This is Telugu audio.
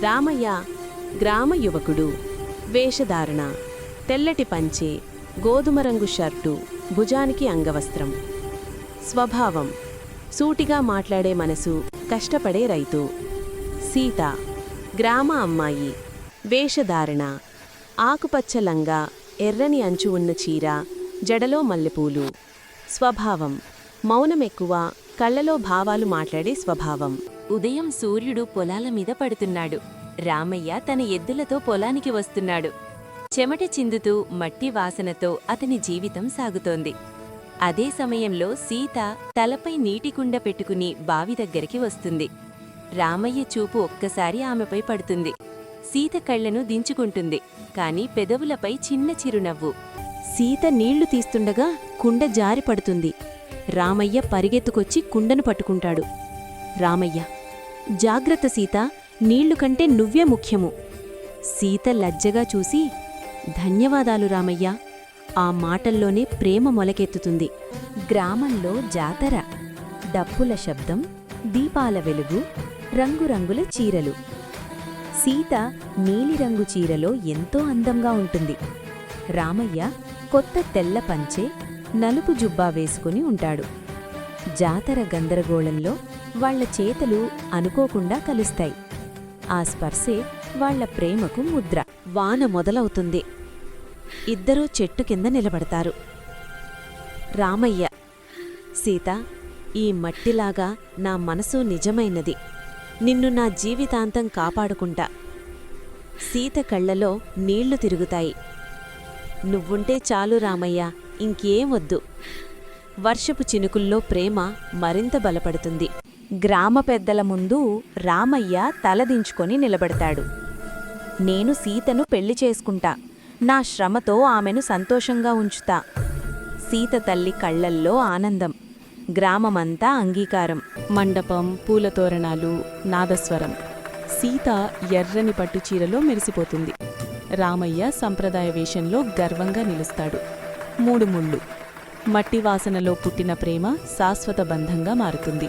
రామయ్య గ్రామ యువకుడు. వేషధారణ. తెల్లటి పంచె గోధుమ రంగు షర్టు భుజానికి అంగవస్త్రం. స్వభావం. సూటిగా మాట్లాడే మనసు కష్టపడే రైతు. సీత. గ్రామ అమ్మాయి. వేషధారణ. ఆకుపచ్చ లంగా ఎర్రని అంచు ఉన్న చీర జడలో మల్లెపూలు. స్వభావం. మౌనం ఎక్కువ కళ్ళలో భావాలు మాట్లాడే స్వభావం. ఉదయం సూర్యుడు పొలాల మీద పడుతున్నాడు. రామయ్య తన ఎద్దులతో పొలానికి వస్తున్నాడు. చెమట చిందుతూ మట్టి వాసనతో అతని జీవితం సాగుతోంది. అదే సమయంలో సీత తలపై నీటి కుండ పెట్టుకుని బావి దగ్గరికి వస్తుంది. రామయ్య చూపు ఒక్కసారి ఆమెపై పడుతుంది. సీత కళ్ళను దించుకుంటుంది కాని పెదవులపై చిన్న చిరునవ్వు. సీత నీళ్ళు తీస్తుండగా కుండ జారి పడుతుంది. రామయ్య పరిగెత్తుకొచ్చి కుండను పట్టుకుంటాడు. రామయ్య జాగ్రత్త సీత నీళ్ళు కంటే నువ్వే ముఖ్యము. సీత లజ్జగా చూసి ధన్యవాదాలు రామయ్య. ఆ మాటల్లోనే ప్రేమ మొలకెత్తుతుంది. గ్రామంలో జాతర. డప్పుల శబ్దం దీపాల వెలుగు రంగురంగుల చీరలు. సీత నీలిరంగు చీరలో ఎంతో అందంగా ఉంటుంది. రామయ్య కొత్త తెల్ల పంచె నలుపు జుబ్బా వేసుకుని ఉంటాడు. జాతర గందరగోళంలో వాళ్ళ చేతలు అనుకోకుండా కలుస్తాయి. ఆ స్పర్శే వాళ్ళ ప్రేమకు ముద్ర. వాన మొదలవుతుంది. ఇద్దరూ చెట్టు కింద నిలబడతారు. రామయ్య సీత ఈ మట్టిలాగా నా మనసు నిజమైనది. నిన్ను నా జీవితాంతం కాపాడుకుంటా. సీత కళ్ళలో నీళ్ళు తిరుగుతాయి. నువ్వుంటే చాలు రామయ్య. ఇంకేం వద్దు. వర్షపు చినుకుల్లో ప్రేమ మరింత బలపడుతుంది. గ్రామ పెద్దల ముందు రామయ్య తలదించుకొని నిలబడతాడు. నేను సీతను పెళ్ళి చేసుకుంటా. నా శ్రమతో ఆమెను సంతోషంగా ఉంచుతా. సీత తల్లి కళ్ళల్లో ఆనందం. గ్రామమంతా అంగీకారం. మండపం పూలతోరణాలు నాదస్వరం. సీత ఎర్రని పట్టు చీరలో మెరిసిపోతుంది. రామయ్య సంప్రదాయ వేషంలో గర్వంగా నిలుస్తాడు. మూడు ముళ్ళు. మట్టి వాసనలో పుట్టిన ప్రేమ శాశ్వత బంధంగా మారుతుంది.